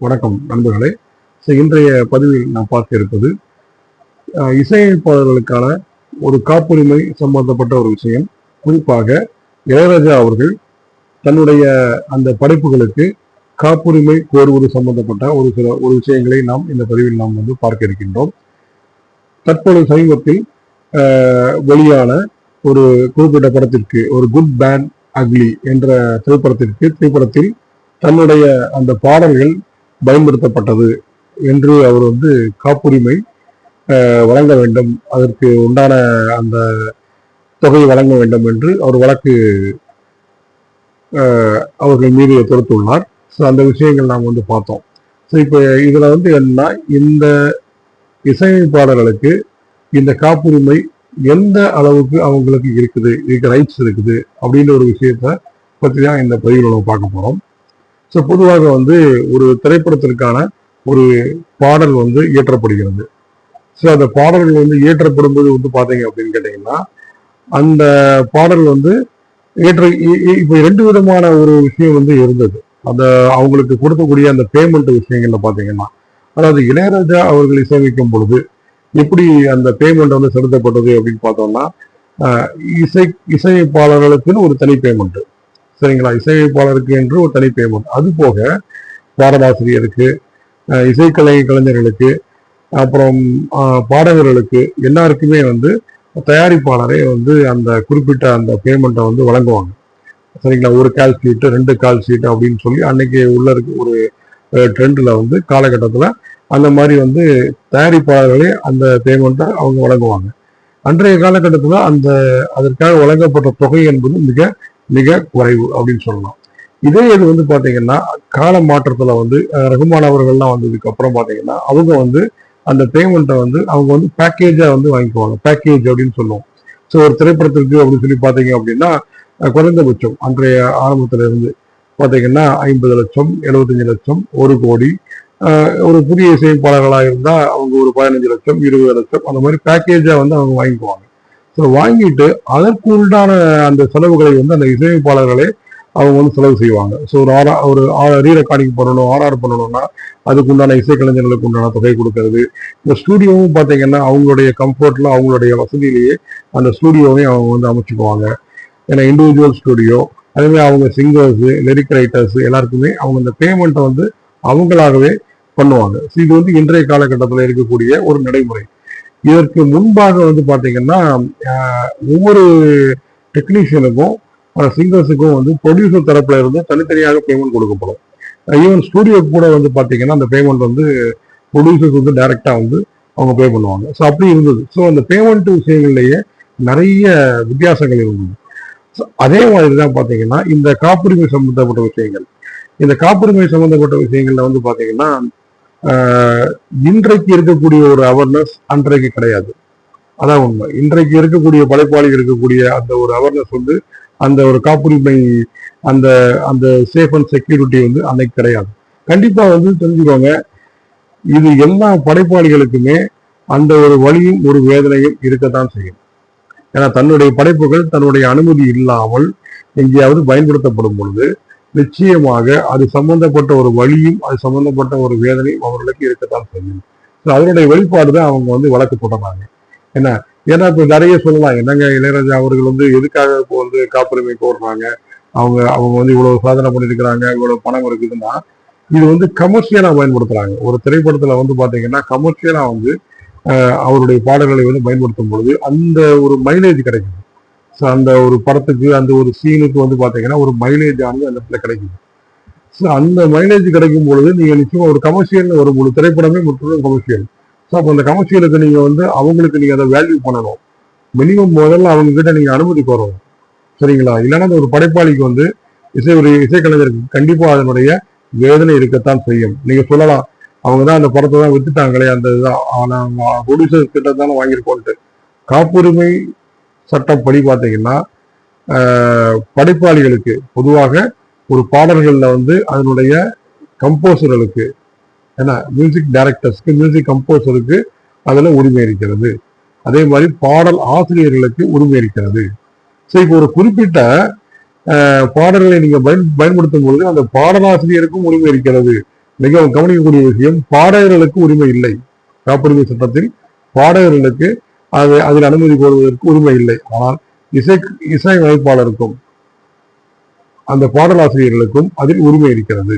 வணக்கம் நண்பர்களே. ஸோ இன்றைய பதிவில் நாம் பார்க்க இருப்பது அஹ், இசையமைப்பாளர்களுக்கான ஒரு காப்புரிமை சம்பந்தப்பட்ட ஒரு விஷயம். குறிப்பாக இளையராஜா அவர்கள் தன்னுடைய அந்த படைப்புகளுக்கு காப்புரிமை கோருவது சம்பந்தப்பட்ட ஒரு சில ஒரு விஷயங்களை நாம் இந்த பதிவில் நாம் வந்து பார்க்க இருக்கின்றோம். தற்பொழுது சமீபத்தில் வெளியான ஒரு குறிப்பிட்ட படத்திற்கு ஒரு குட் பேண்ட் அக்லி என்ற திரைப்படத்திற்கு திரைப்படத்தில் தன்னுடைய அந்த பாடல்கள் பயன்படுத்தப்பட்டது என்று அவர் வந்து காப்புரிமை அஹ், வழங்க வேண்டும். அதற்கு உண்டான அந்த தொகையை வழங்க வேண்டும் என்று அவர் வழக்கு அவர்கள் மீது தொடுத்துள்ளார். ஸோ அந்த விஷயங்கள் நாம் வந்து பார்த்தோம். ஸோ இப்போ இதில் வந்து என்னன்னா இந்த இசையமைப்பாளர்களுக்கு இந்த காப்புரிமை எந்த அளவுக்கு அவங்களுக்கு இருக்குது இதுக்கு ரைட்ஸ் இருக்குது அப்படின்ற ஒரு விஷயத்த பற்றி தான் இந்த பதிவில் நம்ம பார்க்க போகிறோம் ஸோ பொதுவாக வந்து ஒரு திரைப்படத்திற்கான ஒரு பாடல் வந்து இயற்றப்படுகிறது. ஸோ அந்த பாடல்கள் வந்து இயற்றப்படும் போது வந்து பார்த்தீங்க அப்படின்னு கேட்டிங்கன்னா அந்த பாடல் வந்து ஏற்ற இ- இ- இப்போ ரெண்டு விதமான ஒரு விஷயம் வந்து இருந்தது. அந்த அவங்களுக்கு கொடுக்கக்கூடிய அந்த பேமெண்ட் விஷயங்கள்ல பார்த்தீங்கன்னா அதாவது இளையராஜா அவர்கள் இசையமைக்கும் பொழுது எப்படி அந்த பேமெண்ட் வந்து செலுத்தப்பட்டது அப்படின்னு பார்த்தோம்னா இசை இசையமைப்பாளர்களுக்குன்னு ஒரு தனி பேமெண்ட் சரிங்களா? இசையமைப்பாளருக்கு என்று ஒரு தனி பேமெண்ட் அது போக பாடலாசிரியருக்கு இசைக்கலை கலைஞர்களுக்கு அப்புறம் பாடகர்களுக்கு எல்லாருக்குமே வந்து தயாரிப்பாளரே வந்து அந்த குறிப்பிட்ட அந்த பேமெண்ட்டை வந்து வழங்குவாங்க. சரிங்களா? ஒரு கால் ஷீட்டு ரெண்டு கால் ஷீட் அப்படின்னு சொல்லி அன்னைக்கு உள்ள இருக்க ஒரு ட்ரெண்டில் வந்து காலகட்டத்தில் அந்த மாதிரி வந்து தயாரிப்பாளர்களே அந்த பேமெண்ட்டை அவங்க வழங்குவாங்க. அன்றைய காலகட்டத்தில் அந்த அதற்காக வழங்கப்பட்ட தொகை என்பது மிக மிக குறைவு அப்படின்னு சொல்லலாம். இதே இது வந்து பார்த்தீங்கன்னா கால மாற்றத்தில் வந்து ரகுமான் அவர்கள்லாம் வந்ததுக்கு அப்புறம் பார்த்தீங்கன்னா அவங்க வந்து அந்த பேமெண்ட்டை வந்து அவங்க வந்து பேக்கேஜாக வந்து வாங்கிக்குவாங்க. பேக்கேஜ் அப்படின்னு சொல்லுவோம். ஸோ ஒரு திரைப்படத்திற்கு அப்படின்னு சொல்லி பார்த்தீங்க அப்படின்னா குறைந்தபட்சம் அன்றைய ஆரம்பத்தில் இருந்து பார்த்தீங்கன்னா ஐம்பது லட்சம் எழுபத்தஞ்சு லட்சம் ஒரு கோடி ஒரு புதிய இசையமைப்பாளர்களாக இருந்தால் அவங்க ஒரு பதினஞ்சு லட்சம் இருபது லட்சம் அந்த மாதிரி பேக்கேஜாக வந்து அவங்க வாங்கிக்குவாங்க. ஸோ வாங்கிட்டு அதற்கு உண்டான அந்த செலவுகளை வந்து அந்த இசையமைப்பாளர்களே அவங்க வந்து செலவு செய்வாங்க. ஸோ ஒரு ஆரா ஒரு ரீ ரெக்கார்டிங் பண்ணணும் ஆர்ஆர் பண்ணணும்னா அதுக்கு உண்டான இசைக்கலைஞர்களுக்கு உண்டான தொகை கொடுக்கறது. இந்த ஸ்டூடியோவும் பார்த்தீங்கன்னா அவங்களுடைய கம்ஃபர்ட்ல அவங்களுடைய வசதியிலேயே அந்த ஸ்டூடியோவையும் அவங்க வந்து அமைச்சுக்குவாங்க. ஏன்னா இண்டிவிஜுவல் ஸ்டூடியோ அதேமாதிரி அவங்க சிங்கர்ஸ் லிரிக் ரைட்டர்ஸ் எல்லாருக்குமே அவங்க இந்த பேமெண்ட்டை வந்து அவங்களாகவே பண்ணுவாங்க. ஸோ இது வந்து இன்றைய காலகட்டத்தில் இருக்கக்கூடிய ஒரு நடைமுறை. இதற்கு முன்பாக வந்து பார்த்தீங்கன்னா ஒவ்வொரு டெக்னீஷியனுக்கும் சிங்கர்ஸுக்கும் வந்து ப்ரொடியூசர் தரப்புல இருந்து தனித்தனியாக பேமெண்ட் கொடுக்கப்படும். ஈவன் ஸ்டூடியோக்கு கூட வந்து பார்த்தீங்கன்னா அந்த பேமெண்ட் வந்து ப்ரொடியூசர்ஸ் வந்து டைரெக்டாக வந்து அவங்க பே பண்ணுவாங்க. ஸோ அப்படி இருந்தது. ஸோ அந்த பேமெண்ட் விஷயங்கள்லேயே நிறைய வித்தியாசங்கள் இருந்தது. ஸோ அதே மாதிரி தான் பார்த்தீங்கன்னா இந்த காப்புரிமை சம்பந்தப்பட்ட விஷயங்கள். இந்த காப்புரிமை சம்பந்தப்பட்ட விஷயங்கள்ல வந்து பார்த்தீங்கன்னா இன்றைக்கு இருக்கக்கூடிய ஒரு அவேர்னஸ் அன்றைக்கு கிடையாது. அதான் உண்மை. இன்றைக்கு இருக்கக்கூடிய படைப்பாளிகள் இருக்கக்கூடிய அந்த ஒரு அவேர்னஸ் வந்து அந்த ஒரு காப்புரிமை அந்த அந்த சேஃப் அண்ட் செக்யூரிட்டி வந்து அன்னைக்கு கிடையாது. கண்டிப்பா வந்து தெரிஞ்சுக்கோங்க இது எல்லா படைப்பாளிகளுக்குமே அந்த ஒரு வழியும் ஒரு வேதனையும் இருக்கத்தான் செய்யும். ஏன்னா தன்னுடைய படைப்புகள் தன்னுடைய அனுமதி இல்லாமல் எங்கேயாவது பயன்படுத்தப்படும் பொழுது நிச்சயமாக அது சம்பந்தப்பட்ட ஒரு வழியும் அது சம்பந்தப்பட்ட ஒரு வேதனையும் அவர்களுக்கு இருக்கத்தான் செய்யும். அதனுடைய வெளிப்பாடு தான் அவங்க வந்து வழக்கு போடுறாங்க. என்ன? ஏன்னா இப்ப நிறைய சொல்லலாம். என்னங்க இளையராஜா அவர்கள் வந்து எதுக்காக இப்போ வந்து காப்புரிமை போடுறாங்க அவங்க அவங்க வந்து இவ்வளவு சாதனை பண்ணிருக்கிறாங்க இவ்வளவு பணம் இருக்குதுன்னா இது வந்து கமர்ஷியலா பயன்படுத்துறாங்க. ஒரு திரைப்படத்துல வந்து பாத்தீங்கன்னா கமர்ஷியலா வந்து அவருடைய பாடல்களை வந்து பயன்படுத்தும் பொழுது அந்த ஒரு மைலேஜ் கிடைக்குது. ஸோ அந்த ஒரு படத்துக்கு அந்த ஒரு சீனுக்கு வந்து பார்த்தீங்கன்னா ஒரு மைலேஜ் ஆனது அந்த இடத்துல கிடைக்குது. ஸோ அந்த மைலேஜ் கிடைக்கும் பொழுது நீங்கள் நிச்சயமாக ஒரு கமர்ஷியல் ஒரு முழு திரைப்படமே முற்றிலும் கமர்ஷியல் ஸோ அப்போ அந்த கமர்ஷியலுக்கு நீங்கள் வந்து அவங்களுக்கு நீங்கள் அதை வேல்யூ பண்ணணும். மினிமம் முதல்ல அவங்க கிட்ட நீங்கள் அனுமதி கோரணும். சரிங்களா? இல்லைன்னா அந்த ஒரு படைப்பாளிக்கு வந்து இசை ஒரு இசைக்கலைஞருக்கு கண்டிப்பாக அதனுடைய வேதனை இருக்கத்தான் செய்யும். நீங்கள் சொல்லலாம் அவங்க தான் அந்த படத்தை தான் வித்துட்டாங்களே அந்த இதுதான் ஆனால் ப்ரொடியூசர் கிட்ட தானே வாங்கியிருக்கோன்ட்டு காப்புரிமை சட்டப்படி பார்த்தீங்கன்னா படைப்பாளிகளுக்கு பொதுவாக ஒரு பாடல்களில் வந்து அதனுடைய கம்போசர்களுக்கு ஏன்னா மியூசிக் டைரக்டர்ஸ்க்கு மியூசிக் கம்போசருக்கு அதில் உரிமை இருக்கிறது. அதே மாதிரி பாடல் ஆசிரியர்களுக்கு உரிமை இருக்கிறது. ஸோ இப்போ ஒரு குறிப்பிட்ட பாடல்களை நீங்கள் பயன் பயன்படுத்தும் பொழுது அந்த பாடலாசிரியருக்கும் உரிமை இருக்கிறது. மிகவும் கவனிக்கக்கூடிய விஷயம் பாடகர்களுக்கு உரிமை இல்லை. காப்புரிமை சட்டத்தில் பாடகர்களுக்கு அது அதில் அனுமதி கோருவதற்கு உரிமை இல்லை. ஆனால் இசை இசை அமைப்பாளருக்கும் அந்த பாடலாசிரியர்களுக்கும் அதில் உரிமை இருக்கிறது.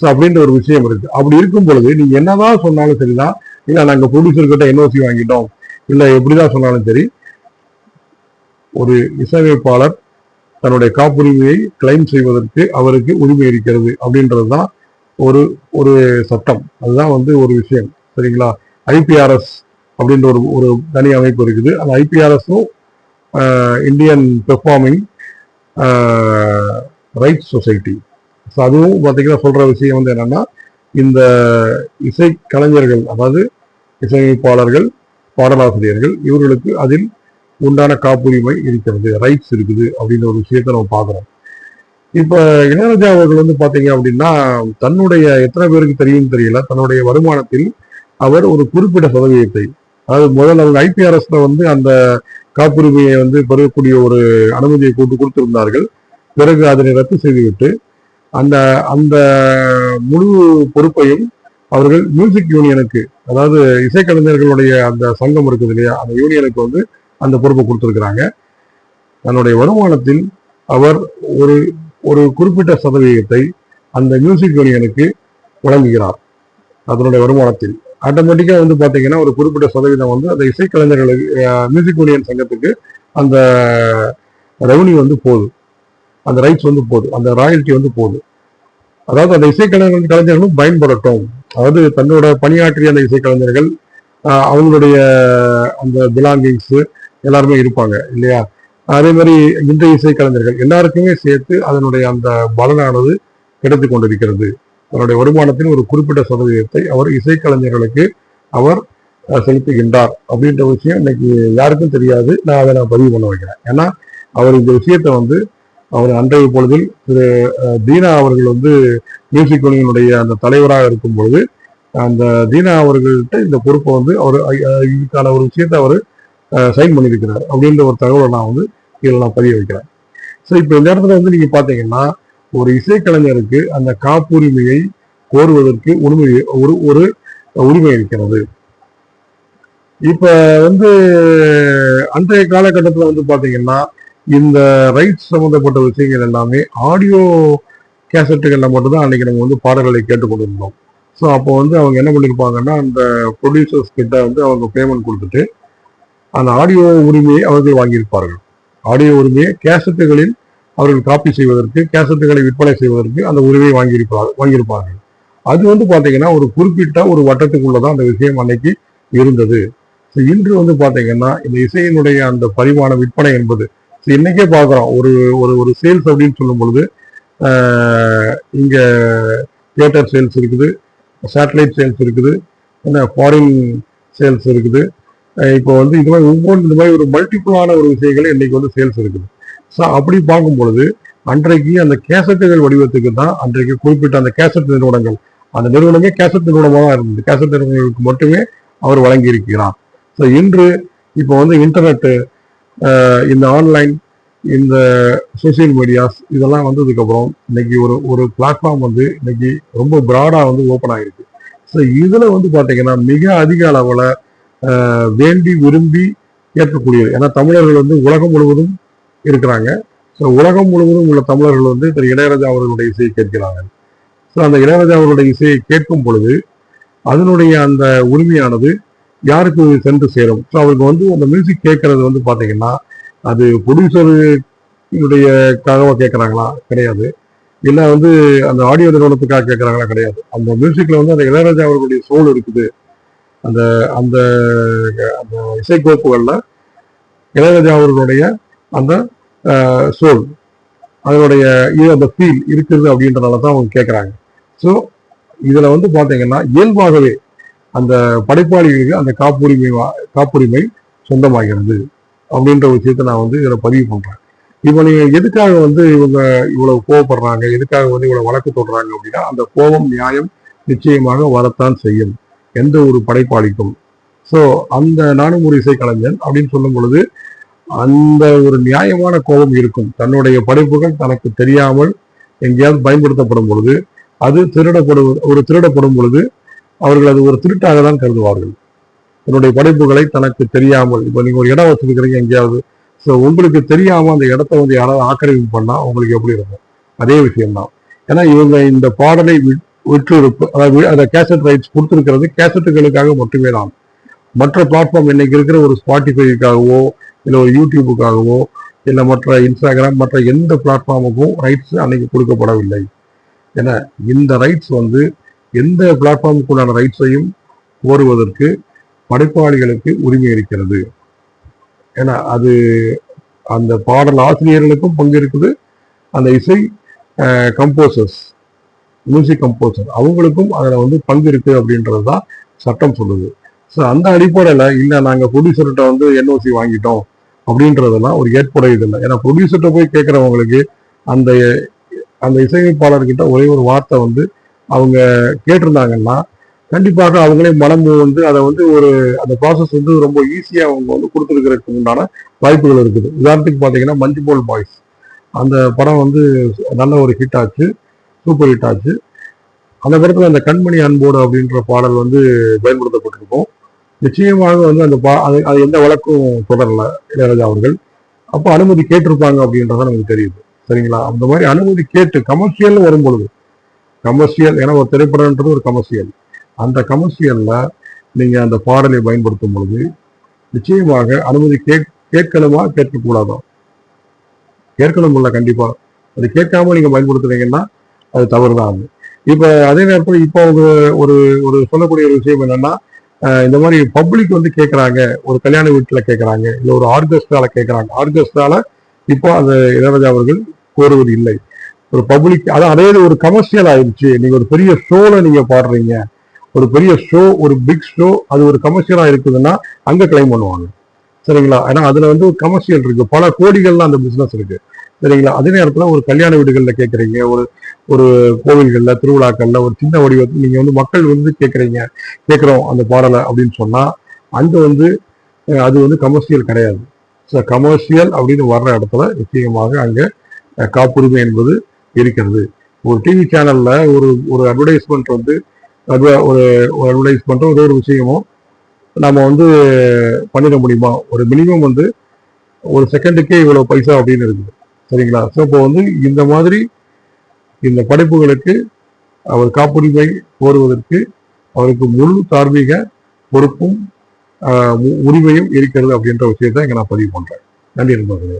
ஸோ அப்படின்ற ஒரு விஷயம் இருக்கு. அப்படி இருக்கும் பொழுது நீங்க என்னதான் சொன்னாலும் சரிதான். இல்ல நாங்க ப்ரொடியூசர்கிட்ட என்ஓசி வாங்கிட்டோம். இல்ல எப்படிதான் சொன்னாலும் சரி ஒரு இசையமைப்பாளர் தன்னுடைய காப்புரிமையை கிளைம் செய்வதற்கு அவருக்கு உரிமை இருக்கிறது அப்படின்றதுதான் ஒரு ஒரு சட்டம். அதுதான் வந்து ஒரு விஷயம். சரிங்களா? ஐபிஆர்எஸ் அப்படின்ற ஒரு ஒரு தனி அமைப்பு இருக்குது. அந்த ஐபிஆர்எஸும் Indian performing rights society so அதுவும் பார்த்தீங்கன்னா சொல்கிற விஷயம் வந்து என்னென்னா இந்த இசை கலைஞர்கள் அதாவது இசையமைப்பாளர்கள் பாடலாசிரியர்கள் இவர்களுக்கு அதில் உண்டான காப்புரிமை இருக்கிறது ரைட்ஸ் இருக்குது அப்படின்ற ஒரு விஷயத்தை நம்ம பார்க்குறோம். இப்போ இளையராஜா அவர்கள் வந்து பார்த்தீங்க அப்படின்னா தன்னுடைய எத்தனை பேருக்கு தெரியும் தெரியல தன்னுடைய வருமானத்தில் அவர் ஒரு குறிப்பிட்ட சதவீதத்தை அதாவது முதல்ல அவங்க ஐபிஆர்எஸ்ல வந்து அந்த காப்புரிமையை வந்து பெறக்கூடிய ஒரு அனுமதியை கூட்டு கொடுத்திருந்தார்கள். பிறகு அதனை ரத்து செய்துவிட்டு அந்த அந்த முழு பொறுப்பையும் அவர்கள் மியூசிக் யூனியனுக்கு அதாவது இசைக்கலைஞர்களுடைய அந்த சங்கம் இருக்குது இல்லையா அந்த யூனியனுக்கு வந்து அந்த பொறுப்பை கொடுத்துருக்குறாங்க. தன்னுடைய வருமானத்தில் அவர் ஒரு ஒரு குறிப்பிட்ட சதவீதத்தை அந்த மியூசிக் யூனியனுக்கு வழங்குகிறார். அதனுடைய வருமானத்தில். ஆட்டோமேட்டிக்காக வந்து பார்த்தீங்கன்னா ஒரு குறிப்பிட்ட சதவீதம் வந்து அந்த இசைக்கலைஞர்களுக்கு மியூசிக் யூனியன் சங்கத்துக்கு அந்த ரெவன்யூ வந்து போகுது. அந்த ரைட்ஸ் வந்து போகுது. அந்த ராயல்ட்டி வந்து போகுது. அதாவது அந்த இசைக்கலைஞர்கள் கலைஞர்களும் பயன்படட்டும். அதாவது தன்னோட பணியாற்றிய அந்த இசைக்கலைஞர்கள் அவங்களுடைய அந்த பிலாங்கிங்ஸ் எல்லாருமே இருப்பாங்க இல்லையா? அதே மாதிரி இந்த இசைக்கலைஞர்கள் எல்லாருக்குமே சேர்த்து அதனுடைய அந்த பலனானது கிடைத்து கொண்டிருக்கிறது. தன்னுடைய வருமானத்தின் ஒரு குறிப்பிட்ட சதவீதத்தை அவர் இசைக்கலைஞர்களுக்கு அவர் செலுத்துகின்றார் அப்படின்ற விஷயம் இன்னைக்கு யாருக்கும் தெரியாது. நான் அதை நான் பதிவு பண்ண வைக்கிறேன். ஏன்னா அவர் இந்த விஷயத்தை வந்து அவர் அன்றைய பொழுதில் திரு தீனா அவர்கள் வந்து மியூசிக் யூனியனுடைய அந்த தலைவராக இருக்கும் பொழுது அந்த தீனா அவர்கள்ட்ட இந்த பொறுப்பை வந்து அவர் இதுக்கான ஒரு விஷயத்தை அவர் சைன் பண்ணியிருக்கிறார் அப்படின்ற ஒரு தகவலை நான் வந்து இதில் நான் பதிய வைக்கிறேன். ஸோ இப்போ இந்த இடத்துல வந்து நீங்கள் பார்த்தீங்கன்னா ஒரு இசைக்கலைஞருக்கு அந்த காப்புரிமையை கோருவதற்கு உரிமை ஒரு ஒரு உரிமை இருக்கிறது. இப்ப வந்து அன்றைய காலகட்டத்தில் வந்து பாத்தீங்கன்னா இந்த ரைட்ஸ் சம்பந்தப்பட்ட விஷயங்கள் எல்லாமே ஆடியோ கேசட்டுகள்ல மட்டும்தான் அன்னைக்கு நம்ம வந்து பாடல்களை கேட்டுக்கொண்டிருந்தோம். ஸோ அப்போ வந்து அவங்க என்ன பண்ணியிருப்பாங்கன்னா அந்த ப்ரொடியூசர்ஸ் கிட்ட வந்து அவங்க பேமெண்ட் கொடுத்துட்டு அந்த ஆடியோ உரிமையை அவர்கள் வாங்கியிருப்பார்கள். ஆடியோ உரிமையை கேசட்டுகளில் அவர்கள் காப்பி செய்வதற்கு கேசட்டுகளை விற்பனை செய்வதற்கு அந்த உரிமையை வாங்கியிருப்பார்கள் வாங்கியிருப்பார்கள். அது வந்து பார்த்தீங்கன்னா ஒரு குறிப்பிட்ட ஒரு வட்டத்துக்குள்ளதான் அந்த விஷயம் அன்னைக்கு இருந்தது. ஸோ இன்று வந்து பார்த்தீங்கன்னா இந்த இசையினுடைய அந்த பரிமாண விற்பனை என்பது ஸோ இன்னைக்கே பார்க்குறோம் ஒரு ஒரு ஒரு சேல்ஸ் அப்படின்னு சொல்லும் பொழுது இங்கே தியேட்டர் சேல்ஸ் இருக்குது சேட்டலைட் சேல்ஸ் இருக்குது என்ன ஃபாரின் சேல்ஸ் இருக்குது. இப்போ வந்து இது மாதிரி ஒவ்வொன்று இந்த மாதிரி ஒரு மல்டிபிளான ஒரு விஷயங்கள் இன்னைக்கு வந்து சேல்ஸ் இருக்குது. ஸோ அப்படி பார்க்கும் பொழுது அன்றைக்கு அந்த கேசட்டுகள் வடிவத்துக்கு தான் அன்றைக்கு குறிப்பிட்ட அந்த கேசட் நிறுவனங்கள் அந்த நிறுவனமே கேசட் நிறுவனமாக தான் இருந்தது. கேசட் நிறுவனங்களுக்கு மட்டுமே அவர் வழங்கி இருக்கிறார் ஸோ இன்று இப்போ வந்து இன்டர்நெட்டு இந்த ஆன்லைன் இந்த சோசியல் மீடியாஸ் இதெல்லாம் வந்ததுக்கப்புறம் இன்னைக்கு ஒரு ஒரு பிளாட்ஃபார்ம் வந்து இன்னைக்கு ரொம்ப ப்ராடாக வந்து ஓப்பன் ஆகிருக்கு ஸோ இதில் வந்து பார்த்தீங்கன்னா மிக அதிக அளவில் வேண்டி விரும்பி கேட்கக்கூடியது ஏன்னா தமிழர்கள் வந்து உலகம் முழுவதும் இருக்கிறாங்க. ஸோ உலகம் முழுவதும் உள்ள தமிழர்கள் வந்து திரு இளையராஜா அவர்களுடைய இசையை கேட்கிறாங்க ஸோ அந்த இளையராஜா அவர்களுடைய இசையை கேட்கும் பொழுது அதனுடைய அந்த உரிமையானது யாருக்கு சென்று சேரும்? ஸோ அவருக்கு வந்து அந்த மியூசிக் கேட்கறது வந்து பார்த்தீங்கன்னா அது ப்ரொடியூசருடைய கேட்குறாங்களா? கிடையாது. இல்லை வந்து அந்த ஆடியோ நிறுவனத்துக்காக கேட்குறாங்களா? கிடையாது. அந்த மியூசிக்கில் வந்து அந்த இளையராஜா அவர்களுடைய சோல் இருக்குது. அந்த அந்த அந்த இசைக்கோப்புகளில் இளையராஜா அவர்களுடைய அந்த சோல். அதனுடைய இது அந்த ஃபீல் இருக்குது அப்படின்றனால தான் அவங்க கேட்குறாங்க ஸோ இதில் வந்து பார்த்தீங்கன்னா இயல்பாகவே அந்த படைப்பாளிகளுக்கு அந்த காப்புரிமை காப்புரிமை சொந்தமாகிறது அப்படின்ற விஷயத்தை நான் வந்து இதில் பதிவு பண்ணுறேன் இப்போ நீங்கள் எதுக்காக வந்து இவங்க இவ்வளவு கோவப்படுறாங்க எதுக்காக வந்து இவ்வளவு வழக்கு தொடுறாங்க அப்படின்னா அந்த கோபம் நியாயம் நிச்சயமாக வரத்தான் செய்யும் எந்த ஒரு படைப்பாளிக்கும். ஸோ அந்த நானும் ஒரு இசை கலைஞன் அப்படின்னு சொல்லும் பொழுது அந்த ஒரு நியாயமான கோபம் இருக்கும். தன்னுடைய படைப்புகள் தனக்கு தெரியாமல் எங்கேயாவது பயன்படுத்தப்படும் பொழுது அது திருடப்படும் ஒரு திருடப்படும் பொழுது அவர்கள் அது ஒரு திருட்டாக தான் கருதுவார்கள். தன்னுடைய படைப்புகளை தனக்கு தெரியாமல் இப்போ நீங்க ஒரு இடம் வச்சிருக்கிறீங்க எங்கேயாவது ஸோ உங்களுக்கு தெரியாமல் அந்த இடத்த வந்து யாராவது ஆக்கிரமிப்பு பண்ணால் உங்களுக்கு எப்படி இருக்கும்? அதே விஷயம்தான். ஏன்னா இவங்க இந்த பாடலை வி- விற்று அதாவது அந்த கேசட் ரைட்ஸ் கொடுத்துருக்கிறது கேசட்டுகளுக்காக மட்டுமே தான் மற்ற பிளாட்ஃபார்ம் இன்னைக்கு இருக்கிற ஒரு ஸ்பாட்டிஃபைக்காகவோ இல்லை ஒரு யூடியூபுக்காகவோ இல்லை மற்ற இன்ஸ்டாகிராம் மற்ற எந்த பிளாட்ஃபார்முக்கும் ரைட்ஸ் அன்னைக்கு கொடுக்கப்படவில்லை. ஏன்னா இந்த ரைட்ஸ் வந்து எந்த பிளாட்ஃபார்முக்குள்ளான ரைட்ஸையும் கோருவதற்கு படைப்பாளிகளுக்கு உரிமை இருக்கிறது. ஏன்னா அது அந்த பாடல் ஆசிரியர்களுக்கும் பங்கு இருக்குது அந்த இசை கம்போசர்ஸ் மியூசிக் கம்போசர் அவங்களுக்கும் அதில் வந்து பங்கு இருக்குது அப்படின்றது தான் சட்டம் சொல்லுது. ஸோ அந்த அடிப்படையில் இல்லை நாங்கள் ப்ரொடியூசர்கிட்ட வந்து என்ஓசி வாங்கிட்டோம். அப்படின்றதெல்லாம் ஒரு ஏற்புடையது இல்லை. ஏன்னா ப்ரொடியூசர்கிட்ட போய் கேட்குறவங்களுக்கு அந்த அந்த இசையமைப்பாளர்கிட்ட ஒரே ஒரு வார்த்தை வந்து அவங்க கேட்டிருந்தாங்கன்னா கண்டிப்பாக அவங்களே மனம் வந்து அதை வந்து ஒரு அந்த ப்ராசஸ் வந்து ரொம்ப ஈஸியாக அவங்க வந்து கொடுத்துருக்கிறதுக்கு உண்டான வாய்ப்புகள் இருக்குது. உதாரணத்துக்கு பார்த்தீங்கன்னா மஞ்சு போல் பாய்ஸ். அந்த படம் வந்து நல்ல ஒரு ஹிட் ஆச்சு. சூப்பர் ஹிட் ஆச்சு. அந்த படத்தில் அந்த கண்மணி அன்போடு அப்படின்ற பாடல் வந்து பயன்படுத்தப்பட்டிருக்கும். நிச்சயமாக வந்து அந்த பா அது அது எந்த வழக்கும் தொடரல இளையராஜா அவர்கள். அப்போ அனுமதி கேட்டிருப்பாங்க அப்படின்றத நமக்கு தெரியுது. சரிங்களா? அந்த மாதிரி அனுமதி கேட்டு கமர்ஷியல் வரும் பொழுது கமர்ஷியல் ஏன்னா ஒரு திரைப்படம்ன்றது ஒரு கமர்ஷியல் அந்த கமர்ஷியல்ல நீங்க அந்த பாடலை பயன்படுத்தும் பொழுது நிச்சயமாக அனுமதி கேட் கேட்கணுமா கேட்கக்கூடாதா? கேட்கணும்ல கண்டிப்பா. அது கேட்காம நீங்க பயன்படுத்துறீங்கன்னா அது தவறுதான். அது இப்ப அதே நேரத்தில் இப்போ ஒரு ஒரு சொல்லக்கூடிய ஒரு விஷயம் என்னன்னா இந்த மாதிரி பப்ளிக் வந்து கேட்குறாங்க ஒரு கல்யாண வீட்டில் கேட்குறாங்க இல்லை ஒரு ஆர்கெஸ்ட்ரால கேட்குறாங்க ஆர்கெஸ்ட்ரால இப்போ அந்த இளையராஜா அவர்கள் கோருவது இல்லை. ஒரு பப்ளிக் அதான் அதே ஒரு கமர்ஷியல் ஆயிடுச்சு. நீங்க ஒரு பெரிய ஷோல நீங்க பாடுறீங்க. ஒரு பெரிய ஷோ ஒரு பிக் ஷோ அது ஒரு கமர்ஷியலா இருக்குதுன்னா அங்க கிளைம் பண்ணுவாங்க. சரிங்களா? ஏன்னா அதுல வந்து ஒரு கமர்ஷியல் இருக்கு. பல கோடிகள்லாம் அந்த பிசினஸ் இருக்கு. சரிங்களா? அதே நேரத்தில் ஒரு கல்யாண வீடுகளில் கேட்குறீங்க ஒரு ஒரு கோவில்களில் திருவிழாக்களில் ஒரு சின்ன வடிவத்தில் நீங்கள் வந்து மக்கள் வந்து கேட்குறீங்க கேட்குறோம் அந்த பாடலை அப்படின்னு சொன்னால் அங்கே வந்து அது வந்து கமர்ஷியல் கிடையாது. ஸோ கமர்ஷியல் அப்படின்னு வர்ற இடத்துல நிச்சயமாக அங்கே காப்புரிமை என்பது இருக்கிறது. ஒரு டிவி சேனலில் ஒரு ஒரு அட்வர்டைஸ்மெண்ட் வந்து ஒரு ஒரு அட்வர்டைஸ்மெண்ட்டோ ஏதோ ஒரு விஷயமோ நம்ம வந்து பண்ணிட முடியுமா? ஒரு மினிமம் வந்து ஒரு செகண்டுக்கே இவ்வளோ பைசா அப்படின்னு இருக்குது. சரிங்களா? ஸோ இப்போ வந்து இந்த மாதிரி இந்த படைப்புகளுக்கு அவர் காப்புரிமை கோருவதற்கு அவருக்கு முழு தார்மீக பொறுப்பும் ஆஹ் உரிமையும் இருக்கிறது அப்படின்ற விஷயத்தை இங்கே நான் பதிவு பண்றேன். நன்றி நண்பர்களே.